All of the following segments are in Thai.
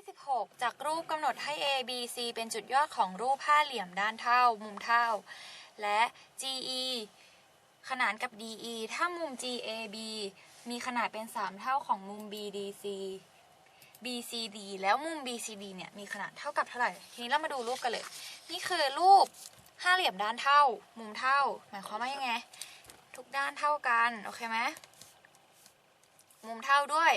26 จากรูปกำหนดให้ A B C เป็นจุดยอดของรูปห้าเหลี่ยมด้านเท่า มุมเท่า และ GE ขนานกับ DE ถ้ามุม GAB มีขนาดเป็น 3 เท่าของมุม BDC BCD แล้วมุม BCD เนี่ยมีขนาดเท่ากับเท่าไหร่ ทีนี้เรามาดูรูปกันเลย นี่คือรูปห้าเหลี่ยมด้านเท่า มุมเท่า หมายความว่ายังไง ทุกด้านเท่ากัน โอเคไหมมุมเท่าด้วย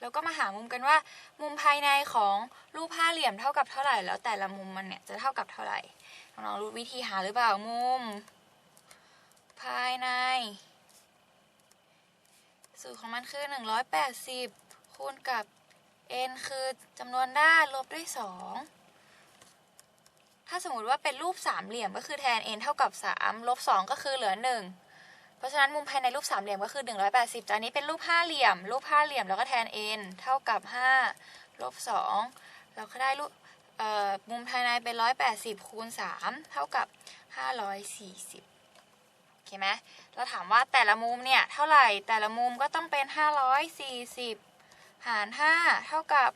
แล้วก็มาหามุมกันว่า มุมภายในของรูปห้าเหลี่ยมเท่ากับเท่าไหร่ แล้วแต่ละมุมมันเนี่ยจะเท่ากับเท่าไหร่น้องๆรู้วิธีหาหรือเปล่ามุม ภายใน สูตรของมันคือ 180 คูณกับ n คือจำนวนด้านลบด้วย 2ถ้าสมมติว่าเป็นรูปสามเหลี่ยมก็คือแทน n เท่ากับ 3 ลบ 2 ก็คือเหลือ 1 เพราะฉะนั้นมุมภายในรูปสามเหลี่ยมก็คือ 180แต่อันนี้เป็นรูปห้าเหลี่ยม รูปห้าเหลี่ยมแล้วก็แทน n เท่ากับ5ลบ2เราก็ได้รูปมุมภายในเป็น 180คูณ3เท่ากับ 540โอเคไหมเราถามว่าแต่ละมุมเนี่ยเท่าไหร่แต่ละมุมก็ต้องเป็น 540 หาร 5 เท่ากับ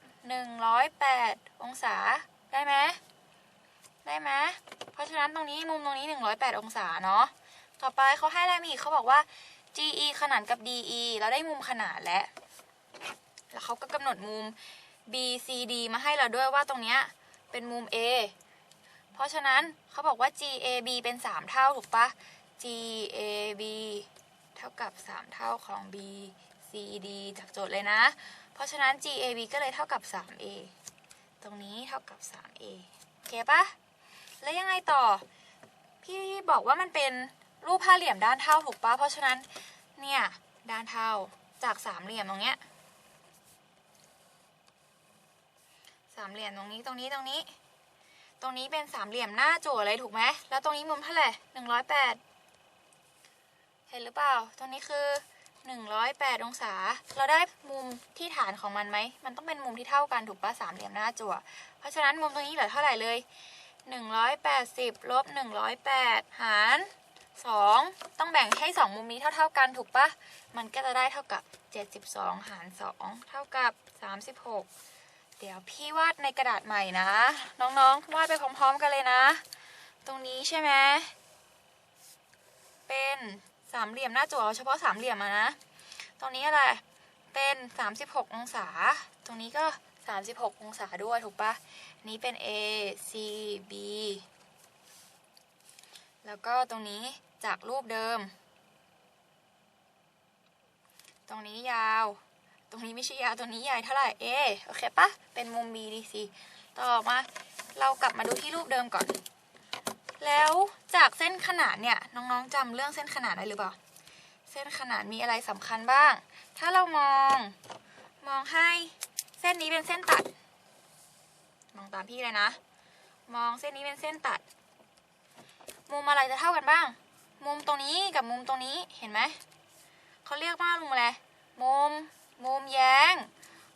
108 องศาได้ไหมได้ไหมเพราะฉะนั้นตรงนี้มุมตรงนี้ 108 องศาเนาะ ต่อไปเขาให้อะไรมาอีกเขาบอกว่า GE ขนานกับ DE เราได้มุมขนานแล้ว แล้วเขาก็กำหนดมุม BCD มาให้เราด้วยว่าตรงเนี้ยเป็นมุม A เพราะฉะนั้นเขาบอกว่า GAB เป็น 3 เท่าถูกปะ GAB เท่ากับ 3 เท่าของ BCD จากโจทย์เลยนะ เพราะฉะนั้น GAB ก็เลยเท่ากับ 3A ตรงนี้เท่ากับ 3A โอเคปะแล้วยังไงต่อ พี่บอกว่ามันเป็น รูปห้าเหลี่ยมด้านเท่าถูกปะเพราะฉะนั้นเนี่ยด้านเท่าจากสามเหลี่ยมตรงเนี้ยสามเหลี่ยมตรงนี้ตรงนี้ตรงนี้ ตรงนี้เป็นสามเหลี่ยมหน้าจั่วเลยถูกไหมแล้วตรงนี้มุมเท่าไหร่หนึ่งร้อยแปดเห็นหรือเปล่า ตรงนี้คือหนึ่งร้อยแปดองศา เราได้มุมที่ฐานของมันไหม มันต้องเป็นมุมที่เท่ากันถูกปะสามเหลี่ยมหน้าจั่ว เพราะฉะนั้นมุมตรงนี้เหลือเท่าไหร่เลย180ลบ108หาร 2 ต้องแบ่งให้ 2 มุมนี้เท่า ๆกันถูกปะมันก็จะได้เท่ากับ 72 หาร 2 เท่ากับ 36 เดี๋ยวพี่วาดในกระดาษใหม่นะ น้องๆ วาดไปพร้อมๆกันเลยนะ ตรงนี้ใช่ไหมเป็นสามเหลี่ยมหน้าจั่วเฉพาะสามเหลี่ยมอะนะ ตรงนี้อะไร เป็น 36 องศา ตรงนี้ก็ 36 องศาด้วยถูกปะนี้เป็น A C B แล้วก็ตรงนี้จากรูปเดิม ตรงนี้ยาว ตรงนี้ไม่ใช่ยาว ตรงนี้ใหญ่เท่าไหร่ A โอเคปะ เป็นมุม B D C ต่อมา เรากลับมาดูที่รูปเดิมก่อน แล้วจากเส้นขนานเนี่ย น้องๆจำเรื่องเส้นขนานได้หรือเปล่า เส้นขนานมีอะไรสำคัญบ้าง ถ้าเรามอง มองให้เส้นนี้เป็นเส้นตัด มองตามพี่เลยนะ มองเส้นนี้เป็นเส้นตัด มุมอะไรจะเท่ากันบ้าง มุมตรงนี้กับมุมตรงนี้เห็นไหมเขาเรียกว่ามุมอะไรมุมมุมแย้ง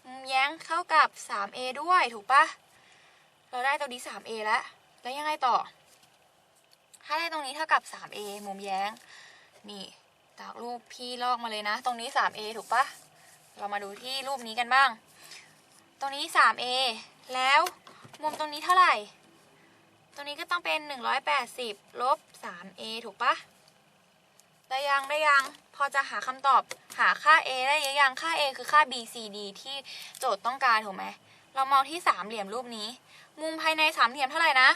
มุมแย้งเข้ากับ 3a ด้วยถูกปะเราได้ตรงนี้ 3a แล้วแล้วยังไงต่อ ถ้าได้ตรงนี้เท่ากับ 3a มุมแย้ง นี่จากรูปพี่ลอกมาเลยนะ ตรงนี้ 3a ถูกปะเรามาดูที่รูปนี้กันบ้าง ตรงนี้ 3a แล้วมุมตรงนี้เท่าไหร่ ตรงนี้ก็ต้องเป็น 180 ลบ 3a ถูกปะได้ยังได้ยัง พอจะหาคำตอบหาค่า a ได้ยัง ค่า a คือค่า bcd ที่โจทย์ต้องการถูกไหม เรามองที่สามเหลี่ยมรูปนี้ มุมภายในสามเหลี่ยมเท่าไหร่นะ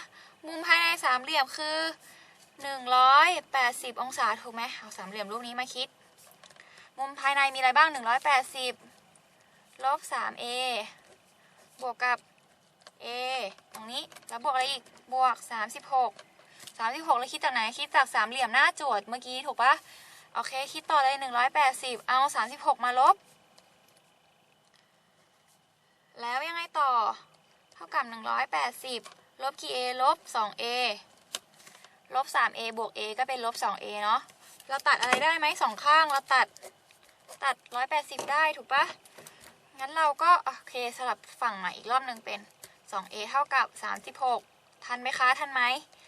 มุมภายในสามเหลี่ยมคือ 180 องศาถูกไหมเอาสามเหลี่ยมรูปนี้มาคิด มุมภายในมีอะไรบ้าง 180 ลบ 3a บวกกับ a ตรงนี้แล้วบวกอะไรอีก บวก 36 36แล้วคิดจากไหน คิดจากสามเหลี่ยมหน้าโจทย์เมื่อกี้ถูกปะโอเค คิดต่อเลย 180 เอา 36 มาลบ แล้วยังไงต่อ เท่ากับ 180 ลบกี่ a ลบ 2a ลบ 3a บวก a ก็เป็นลบ 2a เนาะ เราตัดอะไรได้ไหมสองข้าง เราตัด ตัด 180 ได้ถูกปะงั้นเราก็ โอเคสลับฝั่งใหม่อีกรอบหนึ่งเป็น 2a เท่ากับ 36 ทันไหมคะ ทันไหม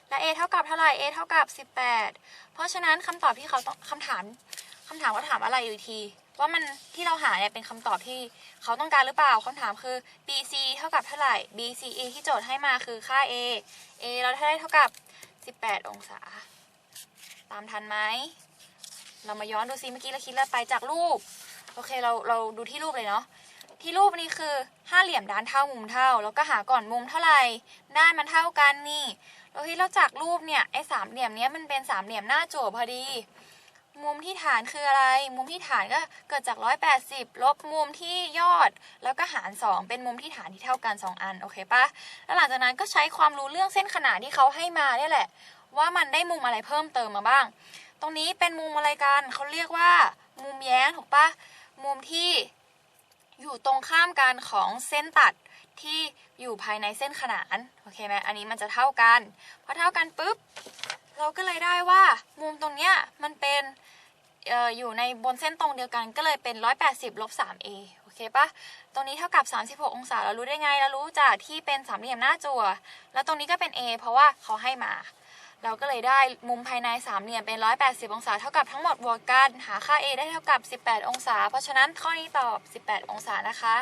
และ a เท่ากับเท่าไหร่ a เท่ากับ 18 เพราะฉะนั้นคำตอบที่เขาต้องคำถามคำถามว่าถามอะไรอยู่ทีว่ามันที่เราหาเนี่ยเป็นคำตอบที่เขาต้องการหรือเปล่าคำถามคือ BC เท่ากับเท่าไหร่ BCE ที่โจทย์ให้มาคือค่า A A เราได้เท่ากับ 18 องศา ตามทันไหม เรามาย้อนดูซิเมื่อกี้เราคิดแล้วไปจากรูป โอเคเราเราดูที่รูปเลยเนาะ ที่รูปนี้คือห้าเหลี่ยมด้านเท่ามุมเท่า แล้วก็หาก่อนมุมเท่าไหร่ด้านมันเท่ากันนี่แล้วที่เราจากรูปเนี่ยไอ้สามเหลี่ยมเนี้ยมันเป็นสามเหลี่ยมหน้าโจั่วพอดี มุมที่ฐานคืออะไร มุมที่ฐานก็เกิดจาก 180 ลบมุมที่ยอด แล้วก็หาร 2 เป็นมุมที่ฐานที่เท่ากัน 2 อันโอเคปะแล้วหลังจากนั้นก็ใช้ความรู้เรื่องเส้นขนานที่เขาให้มาเนี่ยแหละ ว่ามันได้มุมอะไรเพิ่มเติมมาบ้าง ตรงนี้เป็นมุมอะไรกันเขาเรียกว่า มุมแย้งถูกปะมุมที่ อยู่ตรงข้ามกันของเส้นตัดที่อยู่ภายในเส้นขนานโอเคไหมอันนี้มันจะเท่ากันพอเท่ากันปุ๊บเราก็เลยได้ว่ามุมตรงเนี้ยมันเป็นอออยู่ในบนเส้นตรงเดียวกันก็เลยเป็น 180ลบ 3a โอเคปะตรงนี้เท่ากับ 36 องศาเรารู้ได้ไงเรารู้จากที่เป็นสามเหลี่ยมหน้าจั่วแล้วตรงนี้ก็เป็น a เพราะว่าเขาให้มา เราก็เลยได้มุมภายในสามเหลี่ยมเป็น 180 องศา เท่ากับทั้งหมดบวกกัน หาค่า a ได้เท่ากับ 18 องศา เพราะฉะนั้นข้อนี้ตอบ 18 องศานะคะ